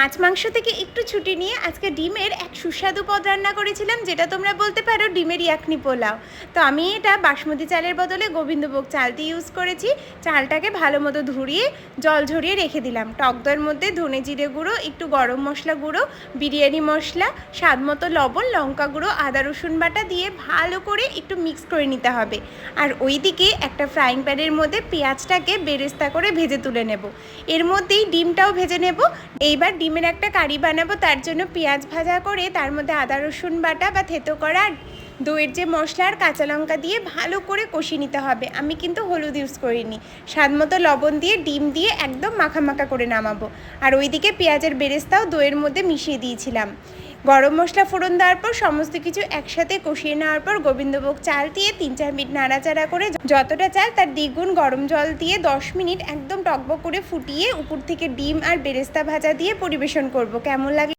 মাছ মাংস থেকে একটু ছুটি নিয়ে আজকে ডিমের এক সুস্বাদু পদ রান্না করেছিলাম, যেটা তোমরা বলতে পারো ডিমের ইয়াকনি পোলাও। তো আমি এটা বাসমতি চালের বদলে গোবিন্দভোগ চাল দিয়ে ইউজ করেছি, চালটাকে ভালো মতো ধুরিয়ে, জল ঝরিয়ে রেখে দিলাম। টক দইয়ের মধ্যে ধনে জিরে গুঁড়ো, একটু গরম মশলা গুঁড়ো, বিরিয়ানি মশলা, স্বাদ মতো লবণ, লঙ্কা গুঁড়ো, আদা রসুন বাটা দিয়ে ভালো করে একটু মিক্স করে নিতে হবে। আর ওইদিকে একটা ফ্রাইং প্যানের মধ্যে পেঁয়াজটাকে বেরেস্তা করে ভেজে তুলে নেব। এর মধ্যেই ডিমটাও ভেজে নেব। এইবার ডিমের একটা কারি বানাবো, তার জন্য পেঁয়াজ ভাজা করে তার মধ্যে আদা, রসুন বাটা বা থেতো করা দইয়ের যে মশলা আর কাঁচা লঙ্কা দিয়ে ভালো করে কষিয়ে নিতে হবে। আমি কিন্তু হলুদ ইউজ করিনি। স্বাদ মতো লবণ দিয়ে, ডিম দিয়ে একদম মাখা মাখা করে নামাবো। আর ওইদিকে পেঁয়াজের বেরেস্তাও দইয়ের মধ্যে মিশিয়ে দিয়েছিলাম। গরম মশলা ফোড়ন দেওয়ার পর সমস্ত কিছু একসাথে কষিয়ে নেওয়ার পর গোবিন্দভোগ চাল দিয়ে তিন চার মিনিট নাড়াচাড়া করে যতটা চাল তার দ্বিগুণ গরম জল দিয়ে দশ মিনিট একদম টকবক করে ফুটিয়ে উপর থেকে ডিম আর বেরেস্তা ভাজা দিয়ে পরিবেশন করব। কেমন লাগে?